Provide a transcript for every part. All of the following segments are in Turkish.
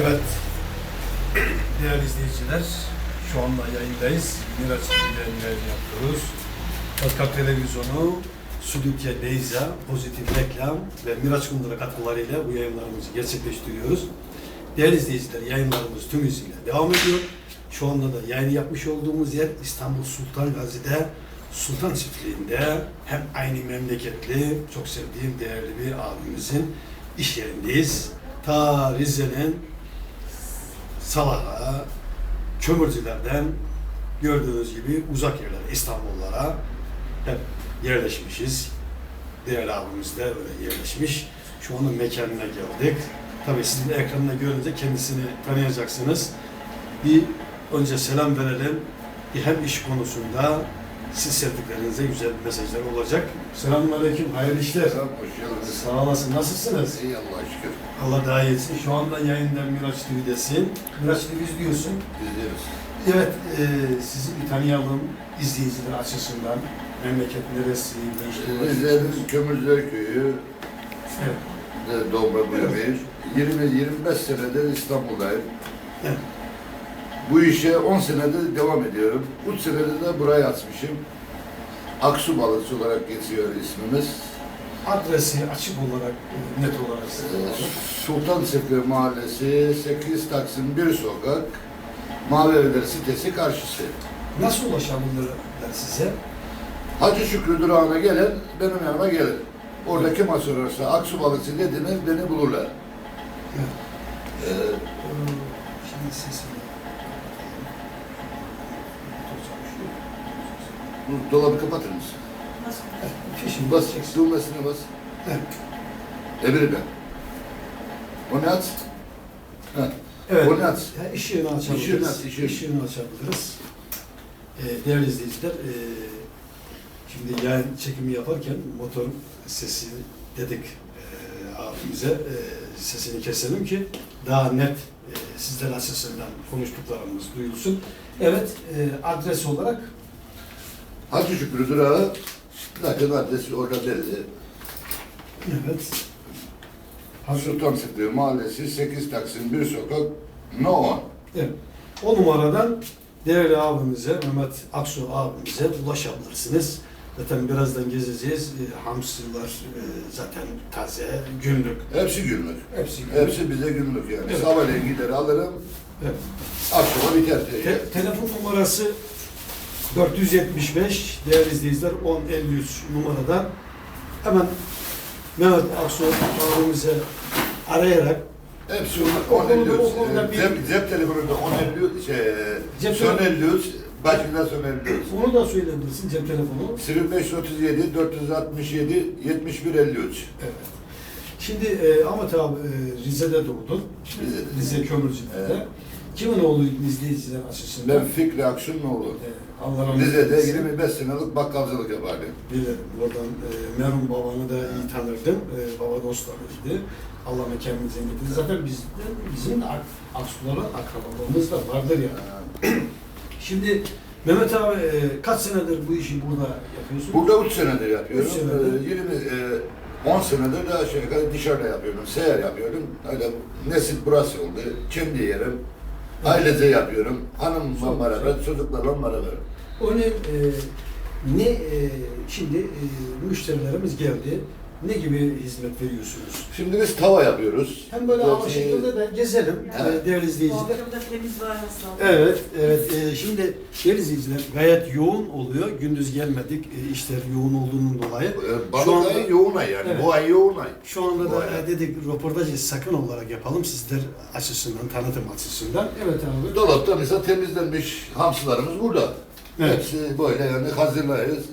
Evet. Değerli izleyiciler, şu anda yayındayız. Miraç yayın yapıyoruz. Pascal Televizyonu, Sülükye Beyza, Pozitif Reklam ve Miraç Kundura katkılarıyla bu yayınlarımızı gerçekleştiriyoruz. Değerli izleyiciler, yayınlarımız tüm hızıyla devam ediyor. Şu anda da yayın yapmış olduğumuz yer İstanbul Sultan Gazi'de, Sultan Çiftliği'nde hem aynı memleketli, çok sevdiğim değerli bir abimizin iş yerindeyiz. Ta Rize'nin Salah'a, kömürcülerden gördüğünüz gibi uzak yerlere, İstanbullara hep yerleşmişiz. Değerli abimiz de öyle yerleşmiş. Şu anda mekanına geldik. Tabii sizin ekranına görünce kendisini tanıyacaksınız. Bir önce selam verelim. Bir hem iş konusunda siz sevdiklerinize güzel mesajlar olacak. Selamünaleyküm, hayırlı işler. Selam, hoş geldiniz. Sağ olasın, nasılsınız? İyi Allah'a şükür. Allah daha iyi etsin. Şu anda yayından Miraç TV'desin. Miraç TV izliyorsun. İzliyoruz. Evet, e, sizi bir tanıyalım izleyiciler açısından. Memleket neresi? Rize'nin Kömürcüler Köyü, Evet, e, Dobra Buyurmayı. 20-25 senedir İstanbul'dayım. evet. Bu işe 10 senedir devam ediyorum. 3 senedir de burayı açmışım. Aksu Balıkçı olarak geçiyor ismimiz. Adresi açık olarak, e, net olarak E, size alalım. Sultan Sefer Mahallesi, 8 Taksim 1 sokak, Mavi Evler sitesi karşısı. Nasıl ulaşabilirler size? Hacı Şükrü durağına gelen benim yanıma gelir. Oradaki masörörse Aksu Balıkçı dediniz beni bulurlar. Evet. Ee, Ee, Şimdi sesini bu dolabı kapatır mısın? Evet, Fişini Bas, düğmesine bas. Evet. Ebiri ben. O ne aç? Ha. Evet. O ne aç? Ya, ışığını açabiliriz. Işığını aç, ışığını. Işığını açabiliriz. Ee, değerli izleyiciler, e, şimdi yayın çekimi yaparken motor sesi dedik e, abimize e, sesini keselim ki daha net e, sizler açısından konuştuklarımız duyulsun. Evet, e, adres olarak Hacı Şükrü durağı zaten adresi orada belli. evet. Sultan Sıklığı Mahallesi 8 Taksim 1 sokak No 10. Evet. O numaradan değerli abimize, Mehmet Aksu abimize ulaşabilirsiniz. Zaten birazdan gezeceğiz. E, hamsiler e, zaten taze, günlük. Hepsi günlük. Hepsi günlük. Hepsi bize günlük yani. Evet. Sabahleyin gider alırım, Evet. akşama biter. Te- telefon numarası 475 değerli izleyiciler 1053 numaradan hemen Mehmet Aksu abimize arayarak Hepsi O 10 konuda- 53. o konuda bir- Cep, cep telefonunda 10 53, şey, Cep telefonu- 53, başında son 53. onu da söyleyebilirsin cep telefonu. 0537 467 71 53. Evet. Şimdi e, Ahmet abi e, Rize'de doğdun. Rize'de. Rize Kömürcü'de. Evet. Kimin oğluydun izleyiciler açısından? Ben Fikri Aksu'nun oğlu. E, Allah rahmet Rize'de eylesin. 25 senelik bakkalcılık yapardım. Bilirim. Oradan e, merhum babanı da iyi tanırdım. E, baba dostlarıydı. Allah mekanını zenginletti. Zaten biz, bizim ak- Aksulara akrabalığımız da vardır yani. Şimdi Mehmet abi e, kaç senedir bu işi burada yapıyorsun? Burada 3 senedir yapıyorum. Üç senedir. Ee, 20, e, 10 senedir de aşağı yukarı dışarıda yapıyorum. Seyahat yapıyorum. Öyle nesil burası oldu. Kendi yerim. Ailece yapıyorum. Hanımla beraber, çocuklarla beraber. O ne, e, ne e, şimdi e, müşterilerimiz geldi. Ne gibi hizmet veriyorsunuz? Şimdi biz tava yapıyoruz. Hem böyle hava Ee, şekilde de gezelim Evet. e, değerli izleyiciler. Temiz var nasıl? Evet, evet. E, şimdi değerli izleyiciler gayet yoğun oluyor. Gündüz gelmedik. E, işler yoğun olduğunun dolayı. e, Balık Şu anda- ayı yoğun ay yani. Evet. Bu ay yoğun ay. Şu anda da e, dedik röportajı sakın olarak yapalım sizler açısından, tanıtım açısından. Evet abi. Dolapta mesela temizlenmiş hamsilerimiz burada. Evet. Hepsi böyle yani hazırlayız.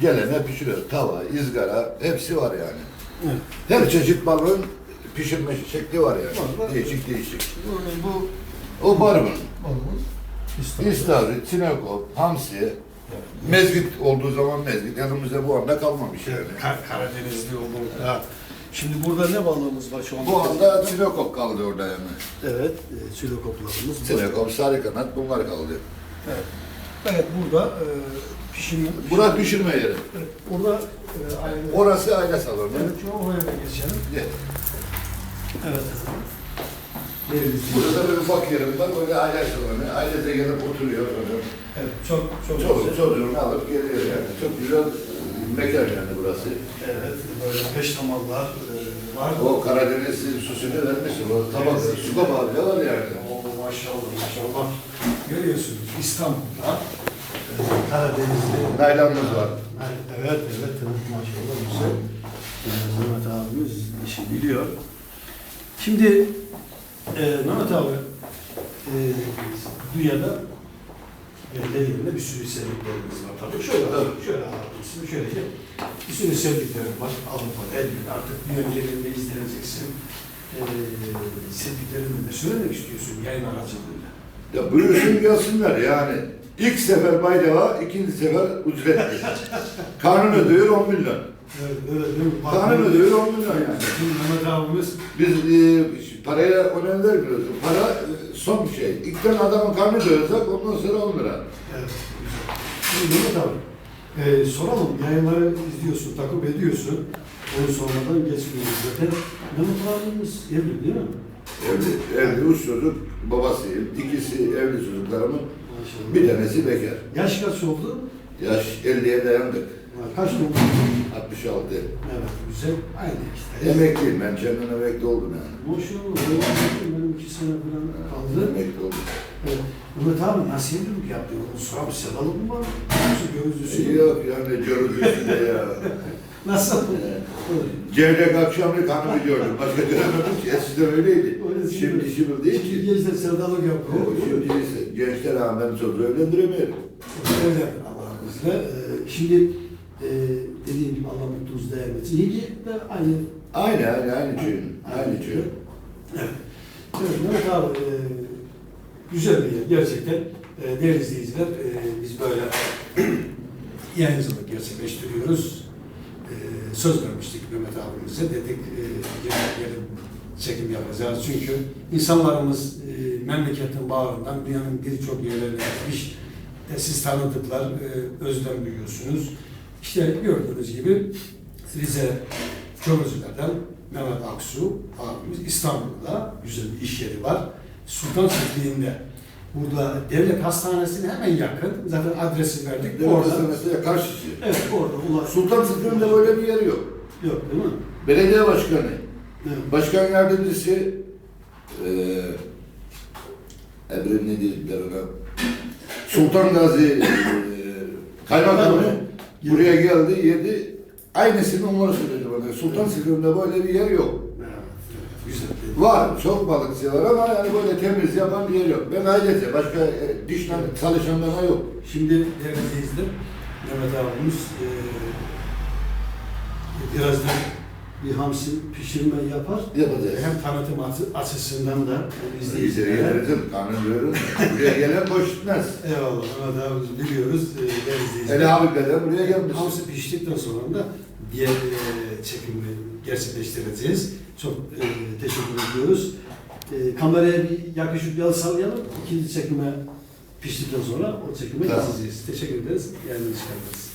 Gelene pişiriyoruz. Tava, izgara hepsi var yani. Evet. Her çeşit balığın pişirme şekli var yani. Var, var. Değişik değişik. Bu, bu O barbun, balımız. İstanbul. istavrit, sinekop, hamsi, mezgit olduğu zaman mezgit yanımızda bu anda kalmamış yani. Kar- Karadenizli olduğumuzda. Şimdi burada ne balığımız var şu anda? Bu anda sinekop kaldı orada yani. Evet, e, çilokoplarımız. Sinekop, sarı kanat bunlar kaldı. Evet. Evet, burada e, pişim... Burası pişirme yeri. Evet, Burada e, ayrı... Orası aile salonu. Evet, şu oraya da geçelim. Gel. Evet. Burada da bir ufak yerim var. Böyle aile salonu. Ailece gelip oturuyor. Böyle. Evet, çok çok Çok güzel. çocuğunu alıp geliyor yani. Çok güzel mekan yani burası. Evet, böyle peştemallar e, var. O Karadeniz susunu vermişsin. O tabak, su kabağı bile var yani. Oo, maşallah maşallah. Görüyorsunuz İstanbul'da Karadeniz'de Naylanımız var. Evet, evet, evet maşallah güzel. E, Mehmet abimiz işi biliyor. Şimdi e, Mehmet abi e, dünyada ellerinde bir sürü sevdiklerimiz var tabii. Şöyle, Tabii. şöyle alalım şöyle ki bir sürü sevdiklerim var. Avrupa'da, elbette artık dünya genelinde izleneceksin. E, sevdiklerini de söylemek istiyorsun yayın aracılığıyla. Ya buyursun gelsinler yani. İlk sefer baydava, ikinci sefer ücretli. Kanun ödüyor 10 milyon. Evet, öyle değil mi? Kanun ödüyor 10 milyon yani. Şimdi Mehmet abimiz Biz e, paraya önem vermiyoruz. Para e, son bir şey. İlk tane adamın karnı doyursak ondan sonra 10 lira. Evet. Şimdi Mehmet abi, e, soralım, yayınları izliyorsun, takip ediyorsun. Onu sonradan geçmiyoruz zaten. Mehmet abimiz evli değil mi? Evli, evli üç çocuk babasıyım. İkisi evli çocuklarımın. Maşallah. Bir tanesi bekar. Yaş kaç oldu? Yaş 50'ye dayandık. Kaç oldu? 66. Evet, güzel. Aynı işte. Emekliyim ben. Kendime emekli oldum yani. Maşallah, benim iki sene falan kaldı. Emekli oldum. Evet. Mehmet abi nasıl evlilik yaptı? Onu sonra bir sevdalık mı var? Nasıl gözlüsü? Yok yani görüntüsünde ya. Nasıl? Cevdek akşamlık hanımı gördüm. Başka göremedim ki. Eskiden öyleydi. Öyle Şimdi şimdi değil Şimdi ki. gençler sevdalık yapıyor. Şimdi gençler ha ben çocuğu evlendiremiyorum. Öyle Allah'ın izniyle. Ee, Şimdi e, dediğim gibi Allah mutluluğunuzu değer versin. Yenge de aynı. Aynı aynı aynı çöyün. Aynı çöyün. Evet. Evet Mehmet abi e, güzel bir yer gerçekten. E, değerli izleyiciler e, biz böyle yayıncılık gerçekleştiriyoruz. E, söz vermiştik Mehmet abimize dedik e, gelip çekim yapacağız. Çünkü insanlarımız e, memleketin bağrından dünyanın birçok yerlerine gitmiş. Siz tanıdıklar, e, özlem duyuyorsunuz. İşte gördüğünüz gibi Rize Çorlucular'dan Mehmet Aksu abimiz İstanbul'da güzel bir iş yeri var. Sultan Çiftliği'nde. Burada devlet hastanesine hemen yakın. Zaten adresi verdik. Devlet orada. hastanesine karşısı. Evet orada ulaş. Sultan Sıtkı'nın böyle bir yeri yok. Yok değil mi? Belediye başkanı, Evet. başkan yardımcısı, eee Emre ne dediler ona? Sultan Gazi eee kaymakamı buraya geldi, yedi. Aynısını onlara söyledi bana. Sultan Sıtkı'nda böyle bir yer yok. Var, çok balıkçı var ama yani böyle temiz yapan bir yer yok. Ben ailece, başka e, dişle çalışanlara yok. Şimdi değerli izleyiciler, Mehmet abimiz eee birazdan bir hamsi pişirme yapar. Yapacağız. Hem tanıtım açı- açısından da karnını doyurun. Buraya gelen boş gitmez. Eyvallah Mehmet abimiz biliyoruz. Eee değerli izleyiciler. Hele abi kadar buraya gelmiş. Hamsi piştikten sonra da diğer eee çekimi gerçekleştireceğiz. Çok eee, teşekkür ediyoruz. Eee, kameraya bir yakışık bir el sallayalım. İkinci çekime piştikten sonra o çekime Tamam. geçeceğiz. Teşekkür ederiz. Yayınınızı çıkardınız.